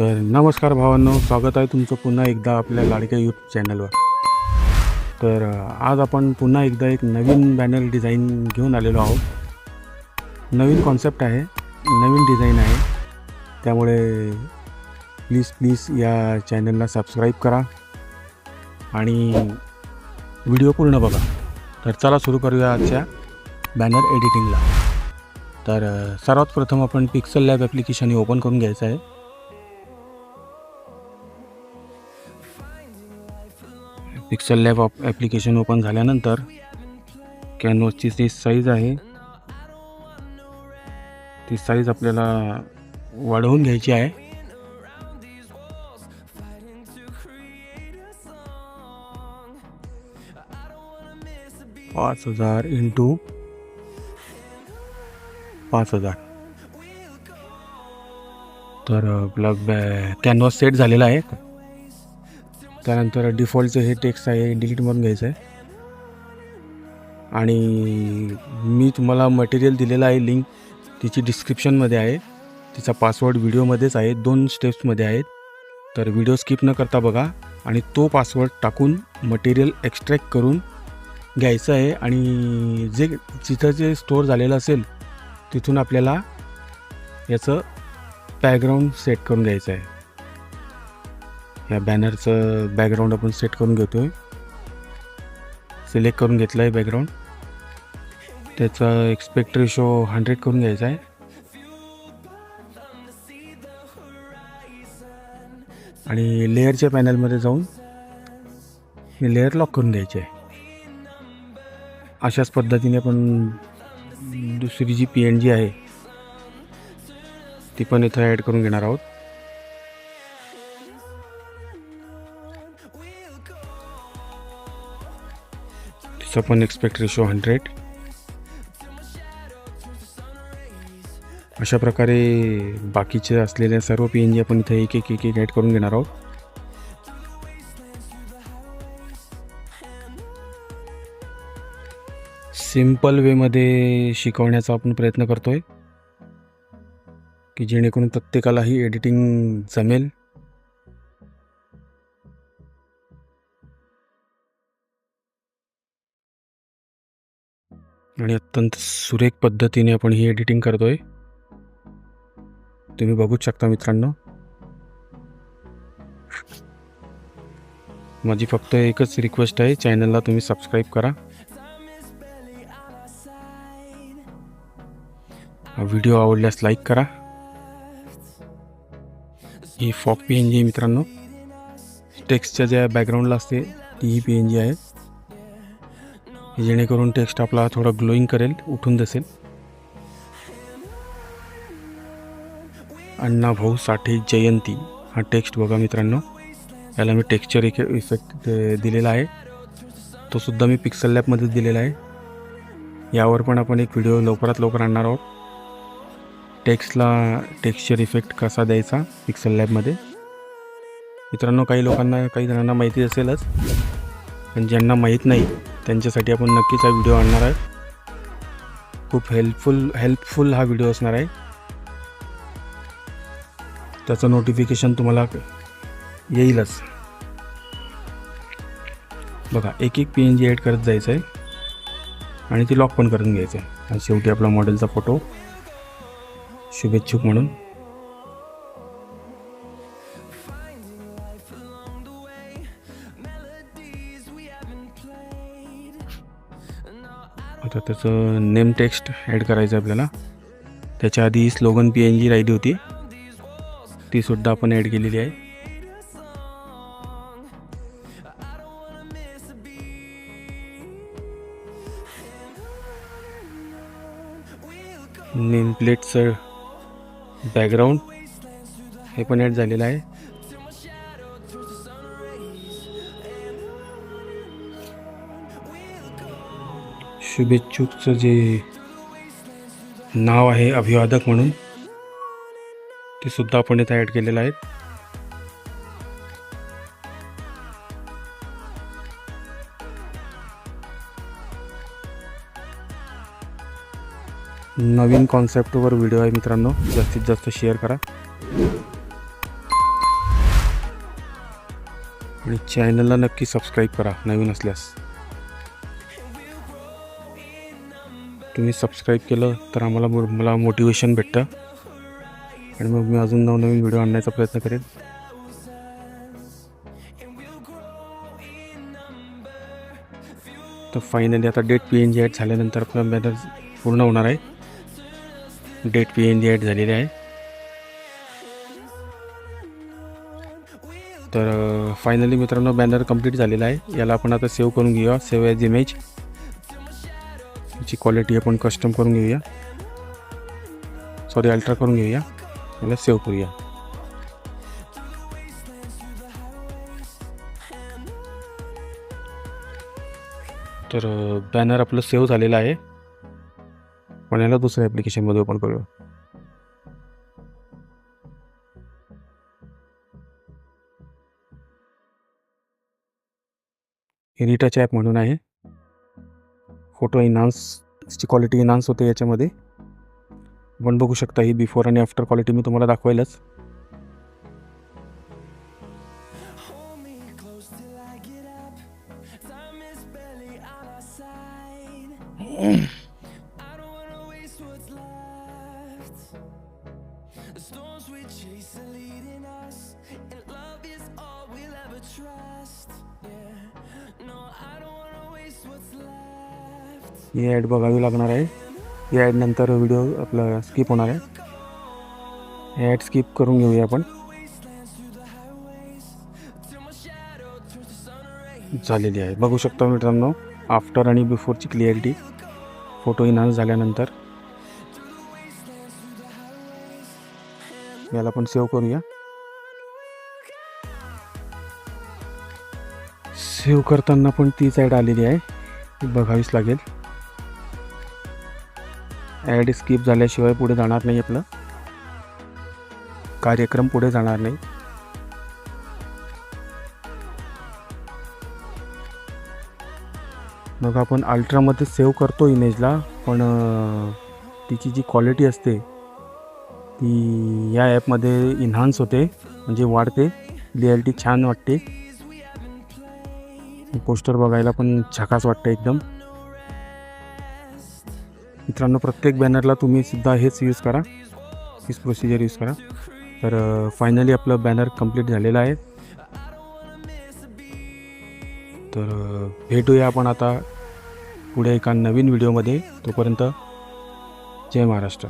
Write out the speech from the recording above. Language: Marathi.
तर नमस्कार भावांनो स्वागत आहे तुमचं पुन्हा एकदा आपल्या लाडक्या यूट्यूब चॅनलवर तर आज आपण पुन्हा एकदा एक नवीन बॅनर डिझाईन घेऊन आलेलो आहोत. नवीन कॉन्सेप्ट आहे नवीन डिझाईन आहे. त्यामुळे प्लीज प्लीज या चॅनलला सबस्क्राईब करा आणि व्हिडिओ पूर्ण बघा. तर चला सुरू करूया आजच्या बॅनर एडिटिंगला तर सर्वात प्रथम आपण पिक्सल लॅब ॲप्लिकेशन हे ओपन करून घ्यायचं आहे. Pixel lab app application open झाल्यानंतर कॅनव्हसची जी साईज आहे. ती साईज आपल्याला वाढवून घ्यायची आहे. पाच हजार इंटू पाच हजार. तर आपला बॅ कॅनव्हास सेट झालेला आहे. त्यानंतर डिफॉल्टचं हे टेक्स्ट आहे डिलीट मारून घ्यायचं आहे. आणि मी तुम्हाला मटेरियल दिलेलं आहे लिंक तिची डिस्क्रिप्शनमध्ये आहे. तिचा पासवर्ड व्हिडिओमध्येच आहे दोन स्टेप्समध्ये आहेत. तर व्हिडिओ स्किप न करता बघा आणि तो पासवर्ड टाकून मटेरियल एक्स्ट्रॅक्ट करून घ्यायचं आहे. आणि जे जिथं जे स्टोअर झालेलं असेल तिथून आपल्याला याचं बॅकग्राऊंड सेट करून घ्यायचं आहे. या बॅनरचं बॅकग्राऊंड आपण सेट करून घेतो आहे सिलेक्ट करून घेतलं आहे बॅकग्राऊंड त्याचा एक्सपेक्ट रेशो हंड्रेड करून घ्यायचा आहे. आणि लेअरच्या पॅनलमध्ये जाऊन हे लेअर लॉक करून द्यायचे आहे अशाच पद्धतीने आपण दुसरी जी पी एन जी आहे ती पण इथं ॲड करून घेणार आहोत. सपन पण एक्सपेक्ट रेशो हंड्रेड अशा प्रकारे बाकीचे असलेल्या सर्व पी एन जी आपण इथे एक एक एक एक ॲड करून घेणार आहोत. सिंपल वेमध्ये शिकवण्याचा आपण प्रयत्न करतोय. की जेणेकरून प्रत्येकालाही एडिटिंग जमेल. आणि अत्यंत सुरेख पद्धतीने आपण ही एडिटिंग करतोय. तुम्ही बघूच शकता मित्रांनो. माझी फक्त एकच रिक्वेस्ट आहे चॅनलला तुम्ही सबस्क्राईब करा. व्हिडिओ आवडल्यास लाईक करा. ही फॉक पी एन जी मित्रांनो. टेक्स्टच्या ज्या बॅकग्राऊंडला असते ती ही पी एन जी आहे. जेणेकरून टेक्स्ट आपला थोडा ग्लोईंग करेल उठून दिसेल. अण्णा भाऊ साठे जयंती हा टेक्स्ट बघा मित्रांनो. याला मी टेक्स्चर एक इफेक्ट दिलेला आहे. तो सुद्धा मी पिक्सल लॅबमध्येच दिलेला आहे. यावर पण आपण एक व्हिडिओ लवकरात लवकर आणणार आहोत. टेक्स्टला टेक्स्चर इफेक्ट कसा द्यायचा पिक्सल लॅबमध्ये मित्रांनो काही लोकांना काही जणांना माहिती असेलच. पण ज्यांना माहीत नाही त्यांच्यासाठी आपण नक्कीच हा व्हिडिओ आणणार आहे. खूप हेल्पफुल हेल्पफुल हा व्हिडिओ असणार आहे. त्याचं नोटिफिकेशन तुम्हाला येईलच. बघा एक एक पी एन जी ॲड करत जायचं आहे आणि ती लॉक पण करून घ्यायचं आहे आणि शेवटी आपला मॉडेलचा फोटो शुभेच्छुक म्हणून. आता त्याचं नेम टेक्स्ट ॲड करायचं आहे आपल्याला. त्याच्या आधी स्लोगन पी एन जी राहिली होती. तीसुद्धा आपण ॲड केलेली आहे. नेम प्लेटचं बॅकग्राऊंड हे पण ॲड झालेलं आहे. शुभेच्छुकचं जे नाव आहे अभिवादक म्हणून ते सुद्धा आपण इथं ॲड केलेलं आहे नवीन कॉन्सेप्टवर व्हिडिओ आहे मित्रांनो जास्तीत जास्त शेअर करा. आणि चॅनलला नक्की सबस्क्राईब करा नवीन असल्यास. तुम्ही सबस्क्राईब केलं तर आम्हाला मो- मला मोटिवेशन भेटतं. आणि मग मी अजून नवनवीन व्हिडिओ आणण्याचा प्रयत्न करेन. तर फायनली आता date P N G add झाल्यानंतर आपला बॅनर पूर्ण होणार आहे. Date P N G add झालेली आहे. तर फायनली मित्रांनो बॅनर कंप्लीट झालेला आहे. याला आपण आता सेव्ह करून घेऊया. सेव्ह ॲज इमेज याची क्वालिटी आपण कस्टम करून घेऊया. सॉरी अल्ट्रा करून घेऊया. याला सेव्ह करूया. तर बॅनर आपलं सेव्ह झालेलं आहे. पण याला दुसऱ्या ॲप्लिकेशनमध्ये ओपन करूया. हे रिटच ॲप म्हणून आहे. फोटो इनान्सची क्वालिटी नान्स होते याच्यामध्ये. बंद बघू शकता ही बिफोर आणि आफ्टर क्वालिटी मी तुम्हाला दाखवायलाच हो मी क्लोस्टला गिराफ साम इज बॅली आर साई ही ॲड बघावी लागणार आहे. या ॲडनंतर व्हिडिओ आपला स्किप होणार आहे. हे ॲड स्किप करून घेऊया आपण. झालेली आहे. बघू शकता मित्रांनो आफ्टर आणि बिफोरची क्लिअरिटी फोटो इन्हान्स झाल्यानंतर. याला पण सेव्ह करूया. सेव्ह करताना पण तीच ॲड आलेली आहे. ती बघावीच लागेल. ॲड स्किप झाल्याशिवाय पुढे जाणार नाही आपलं. कार्यक्रम पुढे जाणार नाही. मग आपण अल्ट्रामध्ये सेव्ह करतो इमेजला पण तिची जी क्वालिटी असते ती या ॲपमध्ये इन्हान्स होते म्हणजे वाढते. क्लिअरिटी छान वाटते. पोस्टर बघायला पण झकास वाटतं एकदम. मित्रांनो प्रत्येक बॅनरला तुम्ही सुद्धा हेच यूज करा. हीच प्रोसिजर यूज करा. तर फायनली आपलं बॅनर कंप्लीट झालेलं आहे. तर भेटूया आपण आता पुढे एका नवीन व्हिडिओमध्ये तोपर्यंत जय महाराष्ट्र.